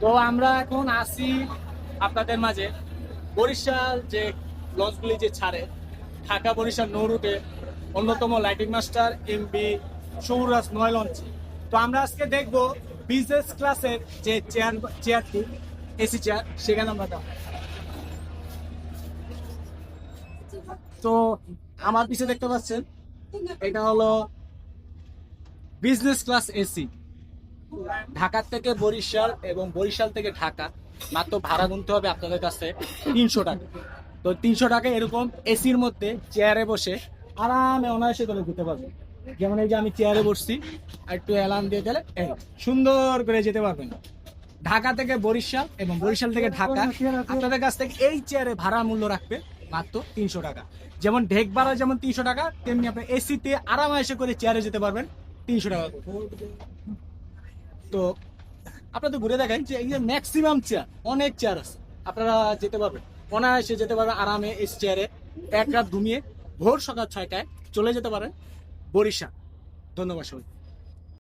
তো আমরা এখন আসি আপনাদের মাঝে। বরিশাল যে লঞ্চগুলি যে ছাড়ে, ঢাকা, বরিশাল নৌ রুটে অন্যতম লাইটিং মাস্টার এমবি সৌরাজ নয় লঞ্চ। তো আমরা আজকে দেখব বিজনেস ক্লাসের যে চেয়ার চেয়ারটি এসি চেয়ার সেখানে আমরা যাব। তো আমার পিছে দেখতে পাচ্ছেন, এটা হলো বিজনেস ক্লাস এসি ঢাকা থেকে বরিশাল এবং বরিশাল থেকে ঢাকা। মাত্র ভাড়া গুনতে হবে আপনাদের কাছে তিনশো টাকা। তো তিনশো টাকা এরকম এসির মধ্যে চেয়ারে বসে আরামে অনায়াসে করে যেতে পারবেন যেমন এই যে আমি চেয়ারে বসছি, আর একটু অ্যালার্ম দিয়ে গেলে সুন্দর করে যেতে পারবেন। ঢাকা থেকে বরিশাল এবং বরিশাল থেকে ঢাকা, আপনাদের কাছ থেকে এই চেয়ারে ভাড়া মূল্য রাখবে মাত্র তিনশো টাকা। যেমন ঢেক ভাড়া যেমন তিনশো টাকা, তেমনি আপনি এসিতে আরামায়েসে করে চেয়ারে যেতে পারবেন তিনশো টাকা। তো আপনাদের ঘুরে দেখেন যে এই যে ম্যাক্সিমাম চেয়ার অনেক চেয়ার আছে। আপনারা যেতে পারবেন। অনায়াসে যেতে পারবেন, আরামে এই চেয়ারে এক রাত ঘুমিয়ে ভোর সকাল ছয়টায় চলে যেতে পারেন বরিশা ধন্যবাদ সবাই